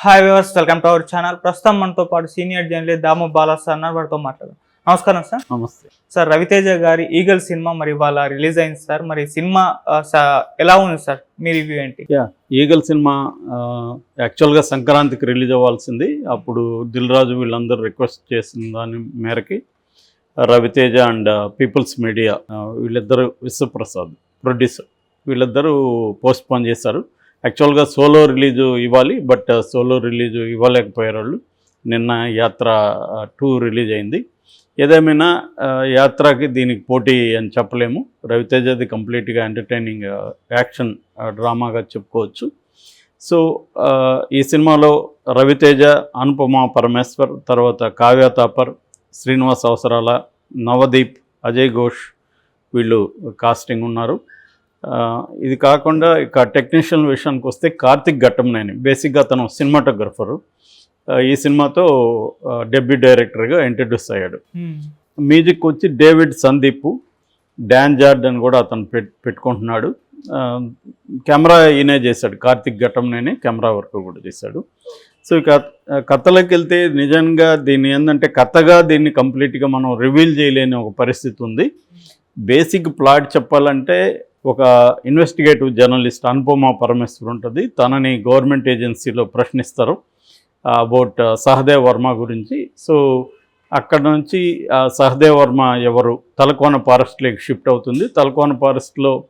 Hi viewers welcome to our channel ప్రస్తుతం మనతో పాటు senior journalist Damu Bala sir అన్నారు వారితో మాట్లాడదాం. నమస్కారం సార్. నమస్తే. సార్ రవితేజ గారి ఈగల్ సినిమా మరి ఇవాళ రిలీజ్ అయింది సార్. మరి సినిమా ఎలా ఉంది సార్? మీ రివ్యూ ఏంటి? ఈగల్ సినిమా యాక్చువల్గా సంక్రాంతికి రిలీజ్ అవ్వాల్సింది. అప్పుడు దిల్ రాజు వీళ్ళందరూ రిక్వెస్ట్ చేసిన దాని మేరకి రవితేజ అండ్ పీపుల్స్ మీడియా వీళ్ళిద్దరు విశ్వప్రసాద్ ప్రొడ్యూసర్ వీళ్ళిద్దరూ పోస్ట్ పోన్ చేశారు. యాక్చువల్గా సోలో రిలీజు ఇవ్వాలి బట్ సోలో రిలీజు ఇవ్వలేకపోయారు వాళ్ళు నిన్న యాత్ర టూ రిలీజ్ అయింది. ఏదేమైనా యాత్రకి దీనికి పోటీ అని చెప్పలేము. రవితేజది కంప్లీట్గా ఎంటర్టైనింగ్ యాక్షన్ డ్రామాగా చెప్పుకోవచ్చు. సో ఈ సినిమాలో రవితేజ అనుపమ పరమేశ్వర్ తర్వాత కావ్య తాపర్ శ్రీనివాస్ అవసరాల నవదీప్ అజయ్ ఘోష్ వీళ్ళు కాస్టింగ్ ఉన్నారు. ఇది కాకుండా ఇక టెక్నీషియన్ విషయానికి వస్తే కార్తిక్ ఘట్టంనేని బేసిక్గా అతను సినిమాటోగ్రఫరు. ఈ సినిమాతో డెబ్యూ డైరెక్టర్గా ఇంట్రడ్యూస్ అయ్యాడు. మ్యూజిక్ వచ్చి డేవిడ్ సందీప్ డాన్ జార్డన్ కూడా అతను పెట్ పెట్టుకుంటున్నాడు. కెమెరా ఈయనే చేశాడు. కార్తిక్ ఘటంనేనే కెమెరా వర్క్ కూడా చేశాడు. సో ఇక కథలోకి వెళ్తే నిజంగా దీన్ని ఏంటంటే కథగా దీన్ని కంప్లీట్గా మనం రివీల్ చేయలేని ఒక పరిస్థితి ఉంది. బేసిక్ ప్లాట్ చెప్పాలంటే ఒక ఇన్వెస్టిగేటివ్ జర్నలిస్ట్ అనుపమ పరమేశ్వర్ ఉంటుంది. తనని గవర్నమెంట్ ఏజెన్సీలో ప్రశ్నిస్తారు అబౌట్ సహదేవ్ వర్మ గురించి. సో అక్కడ నుంచి సహదేవ్ వర్మ ఎవరు? తలకోన ఫారెస్ట్లోకి షిఫ్ట్ అవుతుంది. తలకోన ఫారెస్ట్లో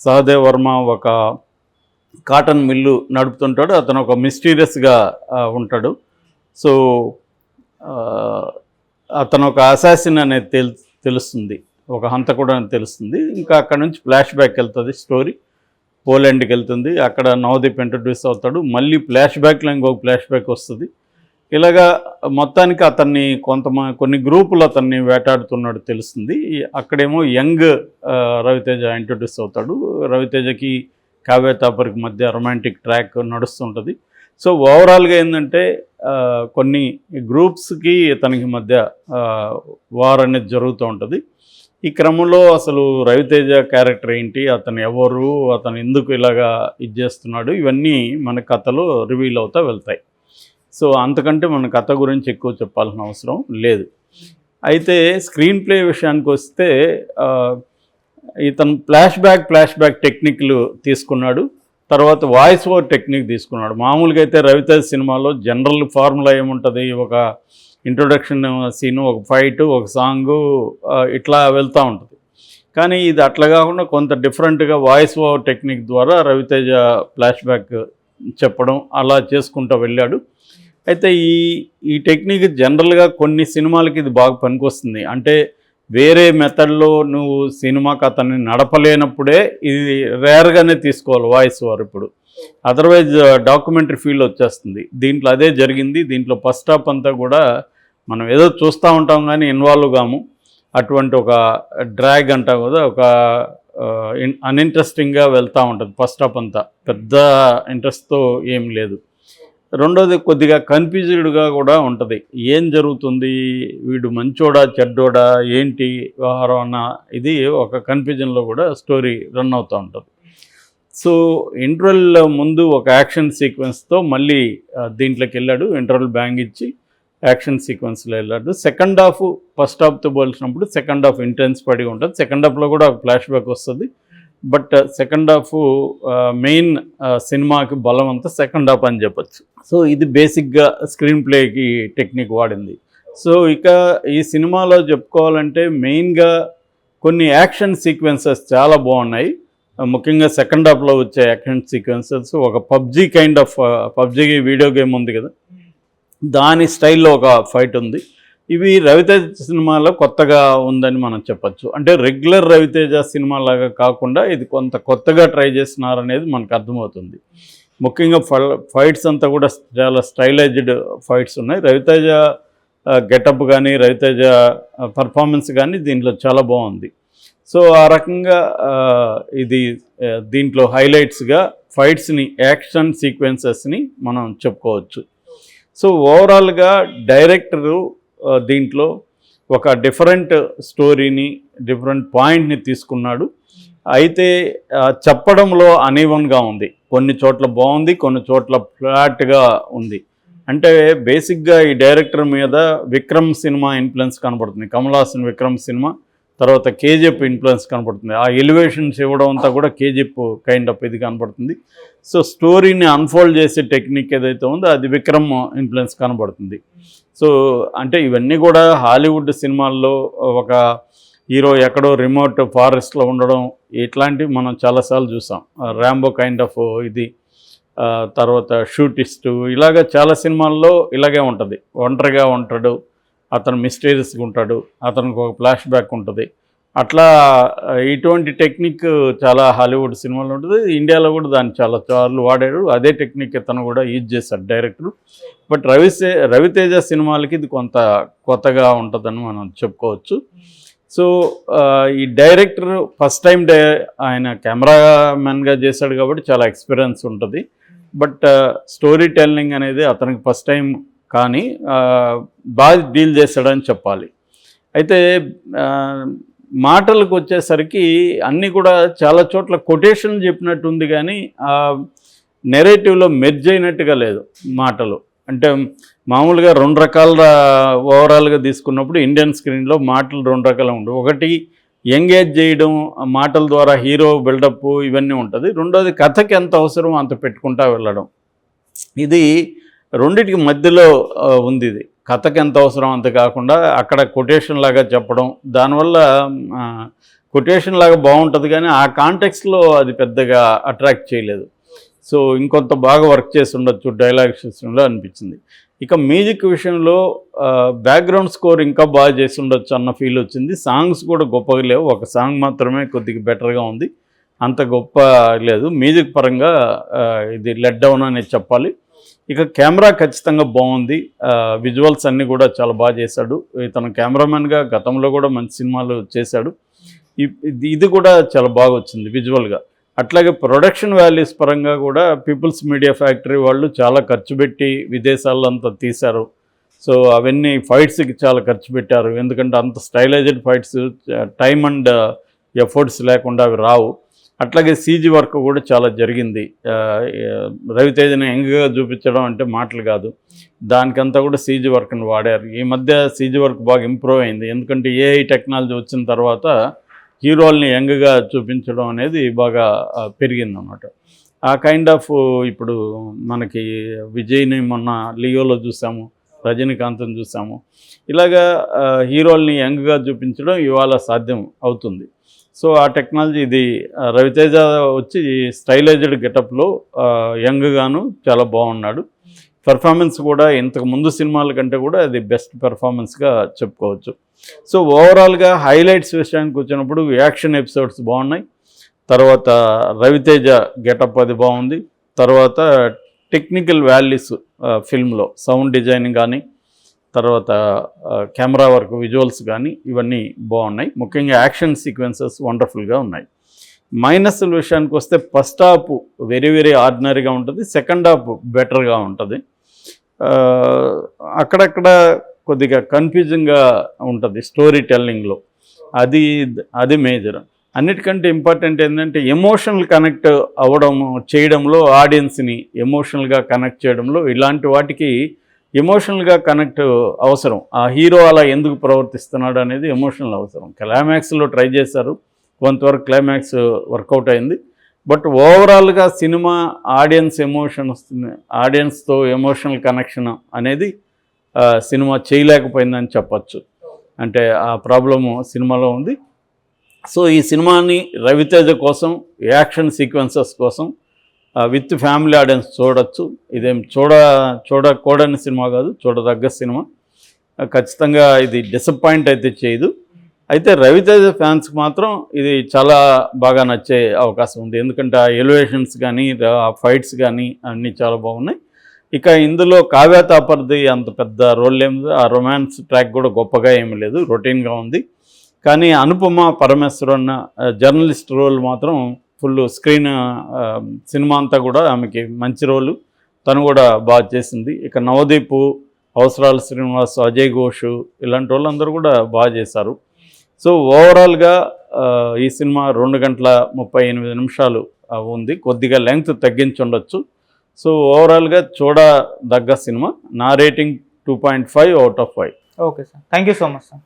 సహదేవ్ వర్మ ఒక కాటన్ మిల్లు నడుపుతుంటాడు. అతను ఒక మిస్టీరియస్గా ఉంటాడు. సో అతను ఒక అసాసిన్ అనేది తెలు తెలుస్తుంది. ఒక హంతకుడు అని తెలుస్తుంది. ఇంకా అక్కడ నుంచి ఫ్లాష్ బ్యాక్ వెళ్తుంది స్టోరీ. పోలాండ్కి వెళ్తుంది. అక్కడ నవదీప్ ఇంట్రడ్యూస్ అవుతాడు. మళ్ళీ ఫ్లాష్ బ్యాక్లో ఇంకొక ఫ్లాష్ బ్యాక్ వస్తుంది. ఇలాగా మొత్తానికి అతన్ని కొంతమంది కొన్ని గ్రూపులు అతన్ని వేటాడుతున్నాడు తెలుస్తుంది. అక్కడేమో యంగ్ రవితేజ ఇంట్రడ్యూస్ అవుతాడు. రవితేజకి కావ్య తాపర్కి మధ్య రొమాంటిక్ ట్రాక్ నడుస్తుంటుంది. సో ఓవరాల్గా ఏంటంటే కొన్ని గ్రూప్స్కి ఇతనికి మధ్య వార్ అనేది జరుగుతూ ఉంటుంది. ఈ క్రమంలో అసలు రవితేజ క్యారెక్టర్ ఏంటి? అతను ఎవరు? అతను ఎందుకు ఇలాగా ఇది చేస్తున్నాడు? ఇవన్నీ మన కథలు రివీల్ అవుతా వెళ్తాయి. సో అంతకంటే మన కథ గురించి ఎక్కువ చెప్పాల్సిన అవసరం లేదు. అయితే స్క్రీన్ ప్లే విషయానికి వస్తే ఇతను ఫ్లాష్ బ్యాక్ ఫ్లాష్ బ్యాక్ టెక్నిక్లు తీసుకున్నాడు. తర్వాత వాయిస్ ఓవర్ టెక్నిక్ తీసుకున్నాడు. మామూలుగా అయితే రవితేజ్ సినిమాలో జనరల్ ఫార్ములా ఏముంటుంది? ఒక ఇంట్రొడక్షన్ సీను ఒక ఫైట్ ఒక సాంగు ఇట్లా వెళ్తూ ఉంటుంది. కానీ ఇది అట్లా కాకుండా కొంత డిఫరెంట్గా వాయిస్ ఓవర్ టెక్నిక్ ద్వారా రవితేజ ఫ్లాష్ బ్యాక్ చెప్పడం అలా చేసుకుంటూ వెళ్ళాడు. అయితే ఈ ఈ టెక్నిక్ జనరల్గా కొన్ని సినిమాలకి ఇది బాగా పనికొస్తుంది. అంటే వేరే మెథడ్లో నువ్వు సినిమాకి అతన్ని నడపలేనప్పుడే ఇది రేర్గానే తీసుకోవాలి వాయిస్ ఓవర్ ఇప్పుడు. అదర్వైజ్ డాక్యుమెంటరీ ఫీల్ వచ్చేస్తుంది. దీంట్లో అదే జరిగింది. దీంట్లో ఫస్ట్ హాఫ్ అంతా కూడా మనం ఏదో చూస్తూ ఉంటాం కానీ ఇన్వాల్వ్ కాము అటువంటి ఒక డ్రాగ్ అంటాం కదా ఒక అన్ఇంట్రెస్టింగ్గా వెళ్తూ ఉంటుంది. ఫస్ట్ హాఫ్ అంతా. పెద్ద ఇంట్రెస్ట్తో ఏం లేదు. రెండోది కొద్దిగా కన్ఫ్యూజ్డ్గా కూడా ఉంటుంది. ఏం జరుగుతుంది? వీడు మంచోడా చెడ్డోడా? ఏంటి వ్యవహారం అన్న ఇది ఒక కన్ఫ్యూజన్లో కూడా స్టోరీ రన్ అవుతూ ఉంటుంది. సో ఇంటర్వెల్ ముందు ఒక యాక్షన్ సీక్వెన్స్తో మళ్ళీ దీంట్లోకి వెళ్ళాడు. ఇంటర్వెల్ బ్యాంగ్ ఇచ్చి యాక్షన్ సీక్వెన్స్లో వెళ్ళాడు సెకండ్ హాఫ్ ఫస్ట్ హాఫ్తో పోల్చినప్పుడు సెకండ్ హాఫ్ ఇంటెన్స్ పడి ఉంటుంది. సెకండ్ హాఫ్లో కూడా ఫ్లాష్ బ్యాక్ వస్తుంది. బట్ సెకండ్ హాఫ్ మెయిన్ సినిమాకి బలం అంతా సెకండ్ హాఫ్ అని చెప్పొచ్చు. సో ఇది బేసిక్గా స్క్రీన్ ప్లేకి టెక్నిక్ వాడింది. సో ఇక ఈ సినిమాలో చెప్పుకోవాలంటే మెయిన్గా కొన్ని యాక్షన్ సీక్వెన్సెస్ చాలా బాగున్నాయి. ముఖ్యంగా సెకండ్ హాఫ్లో వచ్చే యాక్షన్ సీక్వెన్సెస్. ఒక PUBG kind of PUBG video game ఉంది కదా. దాని స్టైల్లో ఒక ఫైట్ ఉంది. ఇవి రవితేజ సినిమాలో కొత్తగా ఉందని మనం చెప్పొచ్చు. అంటే రెగ్యులర్ రవితేజ సినిమా లాగా కాకుండా ఇది కొంత కొత్తగా ట్రై చేస్తున్నారనేది మనకు అర్థమవుతుంది. ముఖ్యంగా ఫైట్స్ అంతా కూడా చాలా స్టైలైజ్డ్ ఫైట్స్ ఉన్నాయి. రవితేజ గెటప్ కానీ రవితేజ పర్ఫార్మెన్స్ కానీ దీంట్లో చాలా బాగుంది. సో ఆ రకంగా ఇది దీంట్లో హైలైట్స్గా ఫైట్స్ని యాక్షన్ సీక్వెన్సెస్ని మనం చెప్పుకోవచ్చు. సో ఓవరాల్గా డైరెక్టరు దీంట్లో ఒక డిఫరెంట్ స్టోరీని డిఫరెంట్ పాయింట్ని తీసుకున్నాడు. అయితే చెప్పడంలో అనీవన్గా ఉంది. కొన్ని చోట్ల బాగుంది కొన్ని చోట్ల ఫ్లాట్గా ఉంది. అంటే బేసిక్గా ఈ డైరెక్టర్ మీద విక్రమ్ సినిమా ఇన్ఫ్లుయెన్స్ కనబడుతుంది. కమల్ హాసన్ విక్రమ్ సినిమా. తర్వాత కేజీఎఫ్ ఇన్ఫ్లుయెన్స్ కనపడుతుంది. ఆ ఎలివేషన్స్ ఇవ్వడం అంతా కూడా కేజీఎఫ్ కైండ్ ఆఫ్ ఇది కనపడుతుంది. సో స్టోరీని అన్ఫోల్డ్ చేసే టెక్నిక్ ఏదైతే ఉందో అది విక్రమ్ ఇన్ఫ్లుయెన్స్ కనబడుతుంది సో అంటే ఇవన్నీ కూడా హాలీవుడ్ సినిమాల్లో ఒక హీరో ఎక్కడో రిమోట్ ఫారెస్ట్లో ఉండడం ఇట్లాంటివి మనం చాలాసార్లు చూసాం. ర్యాంబో కైండ్ ఆఫ్ ఇది. తర్వాత షూటిస్టు ఇలాగ చాలా సినిమాల్లో ఇలాగే ఉంటుంది. ఒంటరిగా ఉంటాడు. అతను మిస్టీరియస్గా ఉంటాడు అతనికి ఒక ఫ్లాష్ బ్యాక్ ఉంటుంది. అట్లా ఇటువంటి టెక్నిక్ చాలా హాలీవుడ్ సినిమాలో ఉంటుంది. ఇండియాలో కూడా దాన్ని చాలా సార్లు వాడాడు. అదే టెక్నిక్ ఇతను కూడా యూజ్ చేశాడు డైరెక్టర్. బట్ రవిసే రవితేజ సినిమాలకి ఇది కొంత కొత్తగా ఉంటుందని మనం చెప్పుకోవచ్చు. సో ఈ డైరెక్టర్ ఫస్ట్ టైం డై ఆయన కెమెరామెన్గా చేశాడు కాబట్టి చాలా ఎక్స్పీరియన్స్ ఉంటుంది. బట్ స్టోరీ టెల్లింగ్ అనేది అతనికి ఫస్ట్ టైం కానీ బాగా డీల్ చేశాడని చెప్పాలి. అయితే మాటలకు వచ్చేసరికి అన్నీ కూడా చాలా చోట్ల కొటేషన్ చెప్పినట్టు ఉంది కానీ నెరేటివ్లో మెర్జ్ అయినట్టుగా లేదు మాటలు. అంటే మామూలుగా రెండు రకాల ఓవరాల్గా తీసుకున్నప్పుడు ఇండియన్ స్క్రీన్లో మాటలు రెండు రకాలు ఉండవు. ఒకటి ఎంగేజ్ చేయడం మాటల ద్వారా హీరో బిల్డప్ ఇవన్నీ ఉంటుంది. రెండోది కథకి ఎంత అవసరం అంత పెట్టుకుంటా వెళ్ళడం. ఇది రెండిటికి మధ్యలో ఉంది ఇది. కథకి ఎంత అవసరం అంత కాకుండా అక్కడ కొటేషన్ లాగా చెప్పడం. దానివల్ల కొటేషన్ లాగా బాగుంటుంది కానీ ఆ కాంటెక్స్లో అది పెద్దగా అట్రాక్ట్ చేయలేదు. సో ఇంకొంత బాగా వర్క్ చేసి ఉండొచ్చు డైలాగ్స్ విషయంలో అనిపించింది. ఇక మ్యూజిక్ విషయంలో బ్యాక్గ్రౌండ్ స్కోర్ ఇంకా బాగా చేసి ఉండొచ్చు అన్న ఫీల్ వచ్చింది. సాంగ్స్ కూడా గొప్పగా లేవు. ఒక సాంగ్ మాత్రమే కొద్దిగా బెటర్గా ఉంది. అంత గొప్ప లేదు. మ్యూజిక్ పరంగా ఇది లెట్ డౌన్ అనేది చెప్పాలి. ఇక కెమెరా ఖచ్చితంగా బాగుంది. విజువల్స్ అన్నీ కూడా చాలా బాగా చేశాడు. ఇతను కెమెరామెన్గా గతంలో కూడా మంచి సినిమాలు చేశాడు. ఇది- ఇది కూడా చాలా బాగా వచ్చింది విజువల్గా. అట్లాగే ప్రొడక్షన్ వాల్యూస్ పరంగా కూడా పీపుల్స్ మీడియా ఫ్యాక్టరీ వాళ్ళు చాలా ఖర్చు పెట్టి విదేశాల్లో తీశారు. సో అవన్నీ ఫైట్స్కి చాలా ఖర్చు పెట్టారు. ఎందుకంటే అంత stylized fights time and efforts లేకుండా అవి రావు. అట్లాగే సీజీ వర్క్ కూడా చాలా జరిగింది. రవితేజని యంగ్గా చూపించడం అంటే మాటలు కాదు. దానికంతా కూడా సీజీ వర్క్ని వాడారు. ఈ మధ్య సీజీ వర్క్ బాగా ఇంప్రూవ్ అయింది. ఎందుకంటే ఏఐ టెక్నాలజీ వచ్చిన తర్వాత హీరోల్ని యంగ్గా చూపించడం అనేది బాగా పెరిగింది పెరిగిందన్నమాట. ఆ కైండ్ ఆఫ్ ఇప్పుడు మనకి విజయ్ని మొన్న లియోలో చూసాము రజనీకాంత్ని చూసాము. ఇలాగా హీరోల్ని యంగ్గా చూపించడం ఇవాళ సాధ్యం అవుతుంది. సో ఆ టెక్నాలజీ ఇది రవితేజ వచ్చి స్టైలైజ్డ్ గెటప్లో యంగ్గాను చాలా బాగున్నాడు. పెర్ఫార్మెన్స్ కూడా ఇంతకు ముందు సినిమాల కంటే కూడా అది బెస్ట్ పెర్ఫార్మెన్స్గా చెప్పుకోవచ్చు. సో ఓవరాల్గా హైలైట్స్ విషయానికి వచ్చినప్పుడు యాక్షన్ ఎపిసోడ్స్ బాగున్నాయి. తర్వాత రవితేజ గెటప్ అది బాగుంది. తర్వాత టెక్నికల్ వాల్యూస్ ఫిల్మ్లో సౌండ్ డిజైనింగ్ కానీ తర్వాత కెమెరా వర్క్ విజువల్స్ కానీ ఇవన్నీ బాగున్నాయి ముఖ్యంగా యాక్షన్ సీక్వెన్సెస్ వండర్ఫుల్గా ఉన్నాయి. మైనస్ల విషయానికి వస్తే ఫస్ట్ హాఫ్ వెరీ వెరీ ఆర్డినరీగా ఉంటుంది. సెకండ్ హాఫ్ బెటర్గా ఉంటుంది. అక్కడక్కడ కొద్దిగా కన్ఫ్యూజింగ్గా ఉంటుంది స్టోరీ టెల్లింగ్లో. అది అది మేజర్. అన్నిటికంటే ఇంపార్టెంట్ ఏంటంటే ఎమోషనల్ కనెక్ట్ అవ్వడం చేయడంలో ఆడియన్స్ని ఎమోషనల్గా కనెక్ట్ చేయడంలో ఇలాంటి వాటికి ఎమోషనల్గా కనెక్ట్ అవసరం. ఆ హీరో అలా ఎందుకు ప్రవర్తిస్తున్నాడు అనేది ఎమోషనల్ అవసరం. క్లైమాక్స్లో ట్రై చేశారు. కొంతవరకు క్లైమాక్స్ వర్కౌట్ అయింది. బట్ ఓవరాల్గా సినిమా ఆడియన్స్ ఎమోషన్స్ ఆడియన్స్తో ఎమోషనల్ కనెక్షన్ అనేది సినిమా చేయలేకపోయిందని చెప్పచ్చు. అంటే ఆ ప్రాబ్లము సినిమాలో ఉంది. సో ఈ సినిమాని రవితేజ కోసం యాక్షన్ సీక్వెన్సెస్ కోసం విత్ ఫ్యామిలీ ఆడియన్స్ చూడొచ్చు. ఇదేం చూడ చూడకూడని సినిమా కాదు చూడదగ్గ సినిమా. ఖచ్చితంగా ఇది డిసప్పాయింట్ అయితే చేయదు. అయితే రవితేజ ఫ్యాన్స్కి మాత్రం ఇది చాలా బాగా నచ్చే అవకాశం ఉంది. ఎందుకంటే ఆ ఎలివేషన్స్ కానీ ఆ ఫైట్స్ కానీ అన్నీ చాలా బాగున్నాయి. ఇక ఇందులో కావ్య తాపర్ది అంత పెద్ద రోల్ ఏమి ఆ రొమాన్స్ ట్రాక్ కూడా గొప్పగా ఏమీ లేదు. రొటీన్గా ఉంది. కానీ అనుపమ పరమేశ్వరన్న జర్నలిస్ట్ రోల్ మాత్రం ఫుల్ స్క్రీన్ సినిమా అంతా కూడా ఆమెకి మంచి రోలు. తను కూడా బాగా చేసింది. ఇక నవదీపు అవసరాల శ్రీనివాస్ అజయ్ ఘోష్ ఇలాంటి వాళ్ళందరూ కూడా బాగా చేశారు. సో ఓవరాల్గా ఈ సినిమా రెండు గంటల ముప్పై ఎనిమిది నిమిషాలు ఉంది. కొద్దిగా లెంగ్త్ తగ్గించుండొచ్చు. సో ఓవరాల్గా చూడదగ్గ సినిమా. నా rating two point five out of five. Okay sir. Thank you so much sir.